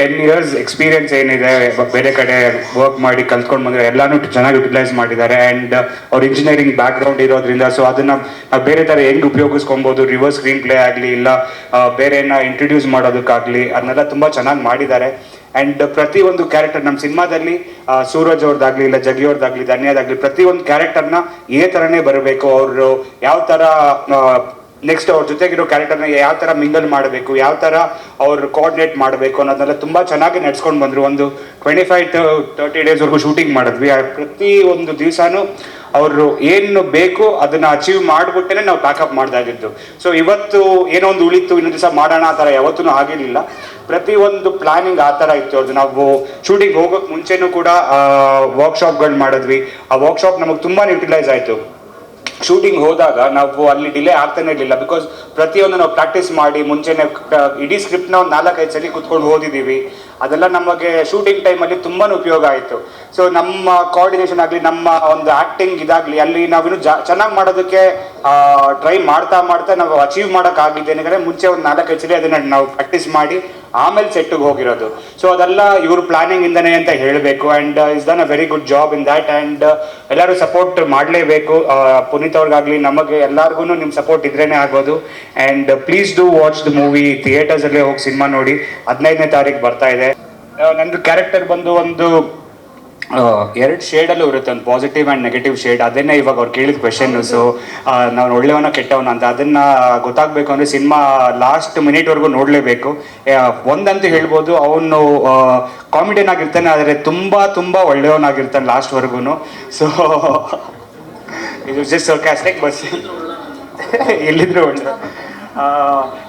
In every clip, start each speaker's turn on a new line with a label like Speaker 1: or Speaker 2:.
Speaker 1: Ten years experience ಏನಿದೆ ಬೇರೆ ಕಡೆ ವರ್ಕ್ ಮಾಡಿ ಕಲ್ತ್ಕೊಂಡು ಬಂದ್ರೆ ಎಲ್ಲಾನು ಚೆನ್ನಾಗಿ ಯುಟಿಲೈಸ್ ಮಾಡಿದ್ದಾರೆ. ಆ್ಯಂಡ್ ಅವ್ರ ಇಂಜಿನಿಯರಿಂಗ್ ಬ್ಯಾಕ್ ಗ್ರೌಂಡ್ ಇರೋದ್ರಿಂದ ಸೊ ಅದನ್ನ ಬೇರೆ ಥರ ಹೆಂಗ್ ಉಪಯೋಗಿಸ್ಕೊಬೋದು ರಿವರ್ಸ್ ಸ್ಕ್ರೀನ್ ಪ್ಲೇ ಆಗಲಿ ಇಲ್ಲ ಬೇರೆನ ಇಂಟ್ರೊಡ್ಯೂಸ್ ಮಾಡೋದಕ್ಕಾಗಲಿ, ಅದನ್ನೆಲ್ಲ ತುಂಬ ಚೆನ್ನಾಗಿ ಮಾಡಿದ್ದಾರೆ. ಆ್ಯಂಡ್ ಪ್ರತಿ ಒಂದು ಕ್ಯಾರೆಕ್ಟರ್ ನಮ್ಮ ಸಿನಿಮಾದಲ್ಲಿ ಸೂರಜ್ ಅವ್ರದ್ದಾಗಲಿ ಇಲ್ಲ ಜಗಿ ಅವ್ರದ್ದಾಗಲಿ ಧನ್ಯದಾಗಲಿ ಪ್ರತಿ ಒಂದು ಕ್ಯಾರೆಕ್ಟರ್ನ ಏ ಥರನೇ ಬರಬೇಕು. ಅವರು ಯಾವ ಥರ ನೆಕ್ಸ್ಟ್ ಅವ್ರ ಜೊತೆಗಿರೋ ಕ್ಯಾರೆಕ್ಟರ್ನ ಯಾವ ಥರ ಮಿಂಗಲ್ ಮಾಡಬೇಕು, ಯಾವ ಥರ ಅವ್ರು ಕೋಆರ್ಡಿನೇಟ್ ಮಾಡಬೇಕು ಅನ್ನೋದನ್ನೆಲ್ಲ ತುಂಬ ಚೆನ್ನಾಗಿ ನಡ್ಸ್ಕೊಂಡು ಬಂದರು. ಒಂದು ಟ್ವೆಂಟಿ ಫೈವ್ ತರ್ಟಿ ಡೇಸ್ವರೆಗೂ ಶೂಟಿಂಗ್ ಮಾಡಿದ್ವಿ. ಪ್ರತಿ ಒಂದು ದಿವಸನೂ ಅವರು ಏನು ಬೇಕು ಅದನ್ನ ಅಚೀವ್ ಮಾಡ್ಬಿಟ್ಟೇನೆ ನಾವು ಪ್ಯಾಕಪ್ ಮಾಡ್ದಾಗಿದ್ದು ಸೊ ಇವತ್ತು ಏನೋ ಒಂದು ಉಳಿತು, ಇನ್ನೊಂದು ದಿವಸ ಮಾಡೋಣ ಆ ಥರ ಯಾವತ್ತೂ ಆಗಿರಲಿಲ್ಲ. ಪ್ರತಿ ಒಂದು ಪ್ಲಾನಿಂಗ್ ಆ ಥರ ಇತ್ತು ಅದು ನಾವು ಶೂಟಿಂಗ್ ಹೋಗೋಕೆ ಮುಂಚೆನೂ ಕೂಡ ವರ್ಕ್ಶಾಪ್ಗಳು ಮಾಡಿದ್ವಿ. ಆ ವರ್ಕ್ಶಾಪ್ ನಮಗೆ ತುಂಬಾ ಯುಟಿಲೈಸ್ ಆಯಿತು. ಶೂಟಿಂಗ್ ಹೋದಾಗ ನಾವು ಅಲ್ಲಿ ಡಿಲೇ ಆಗ್ತಾನೆ ಇರಲಿಲ್ಲ ಬಿಕಾಸ್ ಪ್ರತಿಯೊಂದು ನಾವು ಪ್ರಾಕ್ಟೀಸ್ ಮಾಡಿ ಮುಂಚೆನೆ ಇಡೀ ಸ್ಕ್ರಿಪ್ಟ್ನ ಒಂದು ನಾಲ್ಕೈದು ಸಲ ಕುತ್ಕೊಂಡು ಓದಿದ್ದೀವಿ. ಅದೆಲ್ಲ ನಮಗೆ ಶೂಟಿಂಗ್ ಟೈಮಲ್ಲಿ ತುಂಬಾ ಉಪಯೋಗ ಆಯಿತು. ಸೊ ನಮ್ಮ ಕೋಆರ್ಡಿನೇಷನ್ ಆಗಲಿ, ನಮ್ಮ ಒಂದು ಆ್ಯಕ್ಟಿಂಗ್ ಇದಾಗಲಿ, ಅಲ್ಲಿ ನಾವಿನ್ನು ಜಾ, ಚೆನ್ನಾಗಿ ಮಾಡೋದಕ್ಕೆ ಟ್ರೈ ಮಾಡ್ತಾ ಮಾಡ್ತಾ ನಾವು ಅಚೀವ್ ಮಾಡೋಕ್ಕಾಗಿದ್ದೇನೆ ಮುಂಚೆ ಒಂದು ನಾಲ್ಕೈದು ಸಲ ಅದನ್ನು ನಾವು ಪ್ರಾಕ್ಟೀಸ್ ಮಾಡಿ ಆಮೇಲೆ ಸೆಟ್ಟಿಗೆ ಹೋಗಿರೋದು. ಸೊ ಅದೆಲ್ಲ ಇವರು ಪ್ಲಾನಿಂಗ್ ಇಂದನೇ ಅಂತ ಹೇಳಬೇಕು. And is then a very good job in that and ಎಲ್ಲರೂ ಸಪೋರ್ಟ್ ಮಾಡಲೇಬೇಕು. ಪುನೀತ್ ಅವ್ರಿಗಾಗಲಿ ನಮಗೆ ಎಲ್ಲರಿಗೂ ನಿಮ್ಮ ಸಪೋರ್ಟ್ ಇದ್ರೇ ಆಗೋದು. And please do watch the movie ಥಿಯೇಟರ್ಸಲ್ಲೇ ಹೋಗಿ ಸಿನಿಮಾ ನೋಡಿ. ಹದಿನೈದನೇ ತಾರೀಕು ಬರ್ತಾ ಇದೆ. ಆ, ನಂದು ಕ್ಯಾರೆಕ್ಟರ್ ಬಂದು ಒಂದು ಎರಡು ಶೇಡಲ್ಲೂ ಇರುತ್ತೆ ಒಂದು ಪಾಸಿಟಿವ್ ಆ್ಯಂಡ್ ನೆಗೆಟಿವ್ ಶೇಡ್ ಅದನ್ನೇ ಇವಾಗ ಅವ್ರು ಕೇಳಿದ ಕ್ವೆಶನ್ ಸೊ ನಾವು ಒಳ್ಳೆಯವನ ಕೆಟ್ಟವನ ಅಂತ ಅದನ್ನ ಗೊತ್ತಾಗಬೇಕು ಅಂದರೆ ಸಿನಿಮಾ ಲಾಸ್ಟ್ ಮಿನಿಟ್ವರೆಗೂ ನೋಡಲೇಬೇಕು. ಒಂದಂತೂ ಹೇಳ್ಬೋದು ಅವನು ಕಾಮಿಡಿಯನ್ ಆಗಿರ್ತಾನೆ ಆದರೆ ತುಂಬ ತುಂಬ ಒಳ್ಳೆಯವನಾಗಿರ್ತಾನೆ ಲಾಸ್ಟ್ವರೆಗೂ ಸೊ ಇದು ಜಸ್ಟ್ ಸರ್ಕಾಸ್ಟಿಕ್ ಬಸ್ ಎಲ್ಲಿದ್ರು ಒಳ್ಳೆ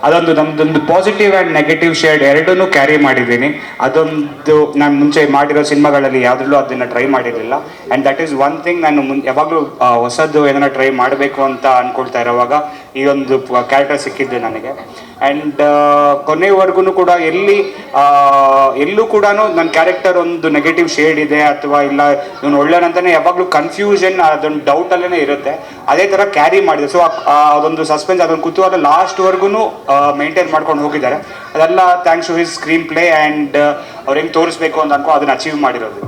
Speaker 1: ಅದೊಂದು ನಮ್ದೊಂದು ಪಾಸಿಟಿವ್ ಆ್ಯಂಡ್ ನೆಗೆಟಿವ್ ಶೇಡ್ ಎರಡನ್ನೂ ಕ್ಯಾರಿ ಮಾಡಿದ್ದೀನಿ. ಅದೊಂದು ನಾನು ಮುಂಚೆ ಮಾಡಿರೋ ಸಿನಿಮಾಗಳಲ್ಲಿ ಯಾವುದ್ರಲ್ಲೂ ಅದನ್ನು ಟ್ರೈ ಮಾಡಿರಲಿಲ್ಲ. And that is one thing ನಾನು ಮುನ್ ಯಾವಾಗಲೂ ಹೊಸದು ಏನಾರ ಟ್ರೈ ಮಾಡಬೇಕು ಅಂತ ಅಂದ್ಕೊಳ್ತಾ ಇರೋವಾಗ ಈ ಒಂದು ಕ್ಯಾರೆಕ್ಟರ್ ಸಿಕ್ಕಿದ್ದು ನನಗೆ. ಆ್ಯಂಡ್ ಕೊನೆಯವರೆಗೂ ಕೂಡ ಎಲ್ಲಿ ಎಲ್ಲೂ ಕೂಡ ನನ್ನ ಕ್ಯಾರೆಕ್ಟರ್ ಒಂದು ನೆಗೆಟಿವ್ ಶೇಡ್ ಇದೆ ಅಥವಾ ಇಲ್ಲ, ಇವನು ಒಳ್ಳೆಯನಂತಾನೆ ಯಾವಾಗಲೂ ಕನ್ಫ್ಯೂಷನ್ ಅದೊಂದು ಡೌಟಲ್ಲೇ ಇರುತ್ತೆ. ಅದೇ ಥರ ಕ್ಯಾರಿ ಮಾಡಿದೆ. ಸೊ ಅದೊಂದು ಸಸ್ಪೆನ್ಸ್ ಅದೊಂದು ಕುತೂಹಲ ಲಾಸ್ಟ್ವರೆಗೂ ಮೇಂಟೈನ್ ಮಾಡ್ಕೊಂಡು ಹೋಗಿದ್ದಾರೆ. ಅದೆಲ್ಲ thanks to his screenplay and ಅವ್ರು ಹೆಂಗೆ ತೋರಿಸ್ಬೇಕು ಅಂತ ಅನ್ಕೋ ಅದನ್ನು ಅಚೀವ್ ಮಾಡಿರೋದು.